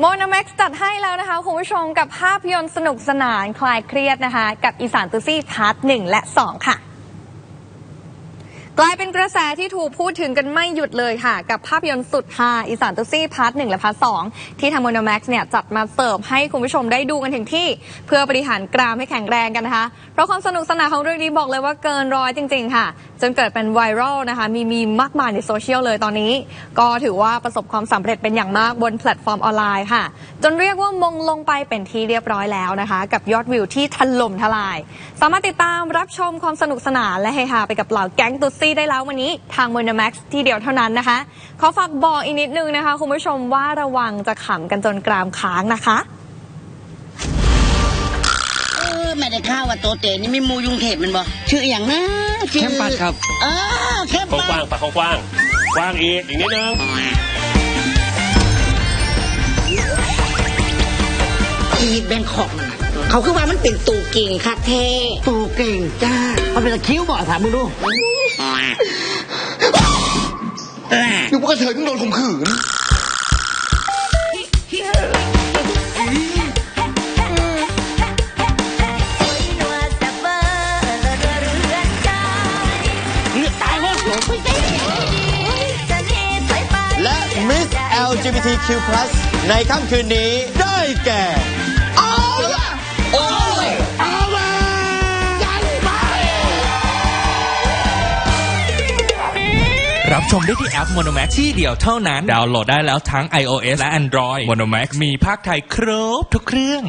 โมโนแม็กซ์จัดให้แล้วนะคะ คุณผู้ชมกับภาพยนตร์สนุกสนานคลายเครียดนะคะ กับอีสานตุซี่พาร์ทหนึ่งและ 2 ค่ะ กลายเป็นกระแสที่ถูกพูดถึงกันไม่หยุดเลยค่ะ กับภาพยนตร์สุดฮาอีสานตุซี่พาร์ทหนึ่งและพาร์ทสองที่ทางโมโนแม็กซ์เนี่ยจัดมาเสิร์ฟให้คุณผู้ชมได้ดูกันถึงที่ เพื่อบริหารกรามให้แข็งแรงกันนะคะ เพราะความสนุกสนานของเรื่องนี้บอกเลยว่าเกินร้อยจริง ๆ ค่ะ นเกิดเป็นไวรัลนะคะ มีมีมากมายในโซเชียลเลยตอนนี้ ก็ถือว่าประสบความสำเร็จเป็นอย่างมากบนแพลตฟอร์มออนไลน์ค่ะ จนเรียกว่ามงลงไปเป็นที่เรียบร้อยแล้วนะคะ กับยอดวิวที่ถล่มทลาย สามารถติดตามรับชมความสนุกสนานและเฮฮาไปกับเหล่าแก๊งตุ๊ซี่ได้แล้ววันนี้ทาง m o n o m a x ที่เดียวเท่านั้นนะคะขอฝากบอกอีกนิดนึงนะคะคุณผู้ชมว่าระวังจะขำกันจนกรามค้างนะคะ เออไม่ได้ข่าวว่าโตเตนี่มีหมูยุงเทพแมันบ่ชื่ออหย่างนะชื่อเข้มปัดครับ เออเข้มกปัว้างดๆปากกว้างๆกว้างอีกอีกนิดนึงชีวิตแบงคอกน่ะเขาคือว่ามันเป็นตูเก่งคักแท้ตูเก่งจ้ามันเป็นตะคริ้วบ่ถามมึงดูนึกว่ากระเทยเพิ่งโดนข่มขืน LGBTQ+ ในค่ำคืนนี้ได้แก่รับชมได้ที่แอป Monomax ที่เดียวเท่านั้น ดาวน์โหลดได้แล้วทั้ง iOS และ Android Monomax มีภาคไทยครบทุกเครื่อง